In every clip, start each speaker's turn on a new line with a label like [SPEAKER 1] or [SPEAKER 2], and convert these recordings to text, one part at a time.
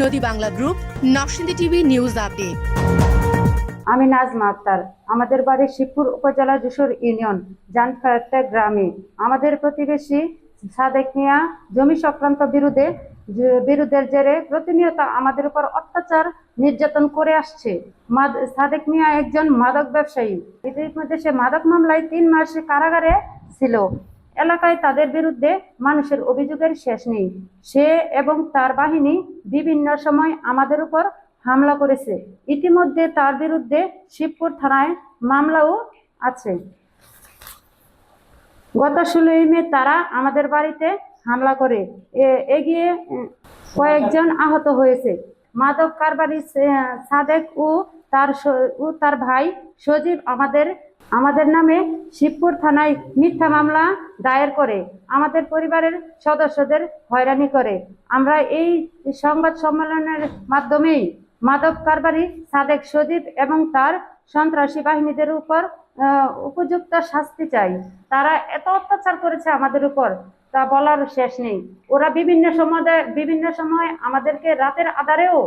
[SPEAKER 1] নদী Bangla group, Narsingdi TV news update.
[SPEAKER 2] আমি নাজমা আক্তার। আমাদের বাড়ি শিবপুর উপজেলা যশোর ইউনিয়ন জানফাট্টা গ্রামে। আমাদের প্রতিবেশী সাদেক মিয়া জমি সংক্রান্ত বিরুদ্ধে বিরুদ্ধের জেরে প্রতিনিয়ত আমাদের উপর অত্যাচার নির্যাতন করে আসছে। সাদেক মিয়া একজন মাদক ব্যবসায়ী। এদের মধ্যে সে মাদক মামলায় তিন মাস কারাগারে ছিল। এলাকায় তাদের বিরুদ্ধে মানুষের অভিযোগের শেষ নেই। সে এবং তার বাহিনী বিভিন্ন সময় আমাদের উপর হামলা করেছে। ইতিমধ্যে তার বিরুদ্ধে শিবপুর থানায় মামলাও আছে। গত ষোলোই মে তারা আমাদের বাড়িতে হামলা করে। এগিয়ে কয়েকজন আহত হয়েছে। মাদক কারবারি সাদেক ও তার ও তার ভাই সজীব আমাদের আমাদের নামে শিবপুর থানায় মিথ্যা মামলা দায়ের করে, আমাদের পরিবারের সদস্যদের হয়রানি করে। আমরা এই সংবাদ সম্মেলনের মাধ্যমেই মাদক কারবারি সাদেক সজীব এবং তার সন্ত্রাসী বাহিনীদের উপর উপযুক্ত শাস্তি চাই। তারা এত অত্যাচার করেছে আমাদের উপর, তা বলার শেষ নেই। ওরা বিভিন্ন সময় বিভিন্ন সময় আমাদেরকে রাতের আধারেও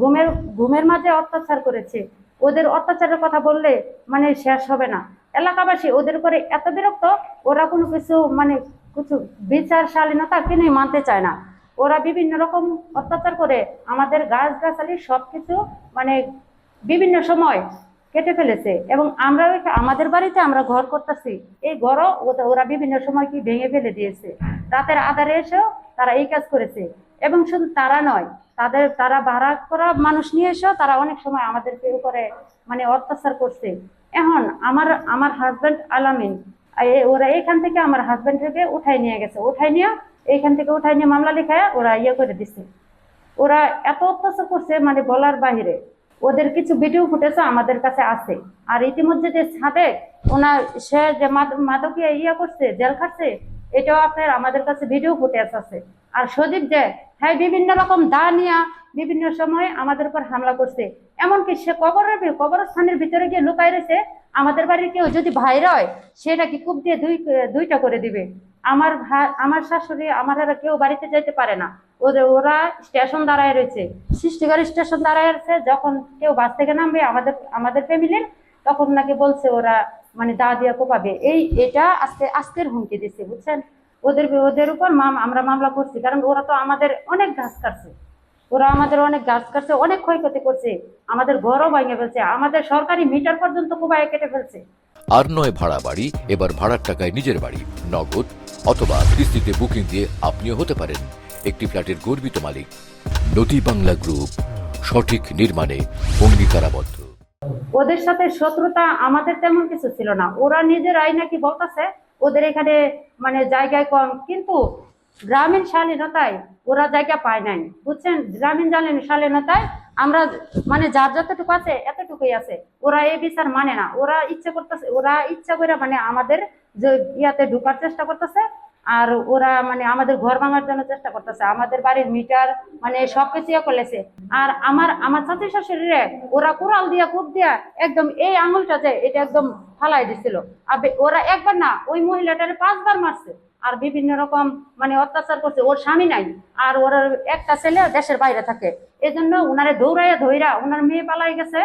[SPEAKER 2] ঘুমের ঘুমের মাঝে অত্যাচার করেছে। ওদের অত্যাচারের কথা বললে মানে শেষ হবে না। এলাকাবাসী ওদের উপরে এত বিরক্ত, ওরা কোনো কিছু মানে কিছু বিচার শালীনতা মানতে চায় না। ওরা বিভিন্ন রকম অত্যাচার করে আমাদের গাছ গাছালি সব কিছু মানে বিভিন্ন সময় কেটে ফেলেছে এবং আমরা আমাদের বাড়িতে আমরা ঘর করতেছি। এই ঘরও ওরা- বিভিন্ন সময় কি ভেঙে ফেলে দিয়েছে। রাতের আধারে এসেও তারা এই কাজ করেছে এবং শুধু তারা নয়, তাদের, তারা ভাড়া করা মানুষ নিয়ে এসেও তারা অনেক সময় আমাদেরকে উপরে মানে অত্যাচার করছে। এখন আমার আমার হাজব্যান্ড আলামিন ওরা এখান থেকে আমার হাজব্যান্ডকে উঠাই নিয়ে গেছে। উঠাই নিয়ে এইখান থেকে উঠাই নিয়ে মামলা লিখায় ওরা ইয়ে করে দিছে। ওরা এত অত্যাচার করছে মানে বলার বাহিরে। ওদের কিছু ভিডিও ফুটেছে আমাদের কাছে আছে। আর ইতিমধ্যে যে ছাদে ওনার সে যে মাদ- মাদকীয় ইয়ে করছে, জেল খাচ্ছে এটাও আপনার আমাদের কাছে ভিডিও ফুটেজ আছে। আর সজীব যে হ্যাঁ বিভিন্ন রকম দা নিয়ে বিভিন্ন সময় আমাদের উপর হামলা করছে। এমনকি সে কবরের কবরস্থানের ভিতরে গিয়ে লুকাই রয়েছে। আমাদের বাড়ির কেউ যদি ভাইরা হয়, সে নাকি কূপ দিয়ে দুই, দুইটা করে দিবে। আমার ভাই আমার শাশুড়ি, আমার কেউ বাড়িতে যেতে পারে না। ওদের ওরা স্টেশন দাঁড়ায় রয়েছে। সৃষ্টিগড় স্টেশন দাঁড়ায় আছে। যখন কেউ বাস থেকে নামবে, আমাদের আমাদের ফ্যামিলির তখন নাকি বলছে ওরা মানে দা দিয়ে কোপাবে। এই, এটা আজকে, আজকের হুমকি দিচ্ছে, বুঝছেন? ওদের ওদের উপর মাম আমরা মামলা করছি। কারণ ওরা তো আমাদের অনেক ঘাস কাটছে। ওরা আমাদের অনেক গাছ কাটছে অনেক ক্ষয়ক্ষতি করছে। আমাদের ঘরও ভেঙে ফেলছে। আমাদের সরকারি মিটার পর্যন্ত কোবায় কেটে ফেলছে।
[SPEAKER 3] আর নয় ভাড়া বাড়ি এবার ভাড়ার টাকায় নিজের বাড়ি নগদ অথবা কিস্তিতে বুকিং দিয়ে আপনিও হতে পারেন। একটি ফ্ল্যাটের গর্বিত মালিক নদী বাংলা গ্রুপ সঠিক নির্মাণে অঙ্গীকারাবদ্ধ।
[SPEAKER 2] ওদের সাথে শত্রুতা আমাদের তেমন কিছু ছিল না। ওরা নিজেরাই নাকি বলতেছে ওদের এখানে মানে জায়গায় কম। কিন্তু গ্রামীণ শালীনতায় ওরা জায়গা পায় নাই। বুঝছেন? গ্রামীণ জালীন- শালীনতায় আমরা মানে যার যতটুকু আছে, এতটুকুই আছে। ওরা এই বিচার মানে না। ওরা ইচ্ছা করতেছে ওরা ইচ্ছা করে মানে আমাদের যে ইয়াতে ঢুকার চেষ্টা করতেছে আর ওরা মানে আমাদের ঘর ভাঙার জন্য চেষ্টা করতেছে। আমাদের বাড়ির মিটার মানে সবকিছু ইয়ে করলেছে। আর আমার আমার চাচি শাশুড়িরে ওরা কোরাল দিয়া কূপ দিয়া একদম এই আঙুলটা যে এটা একদম ফালাই দিছিল। আর ওরা একবার না ওই মহিলাটারে পাঁচবার মারছে। আর বিভিন্ন রকম মানে অত্যাচার করছে। ওর স্বামী নাই। আর ওর একটা ছেলে দেশের বাইরে থাকে। এই জন্য ওনারে দৌড়াইয়া ধইরা ওনার মেয়ে পালাই গেছে।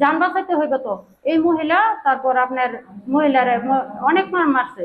[SPEAKER 2] যান বাঁচাইতে হইব তো। এই মহিলা, তারপর আপনার মহিলারে অনেক মার মারছে।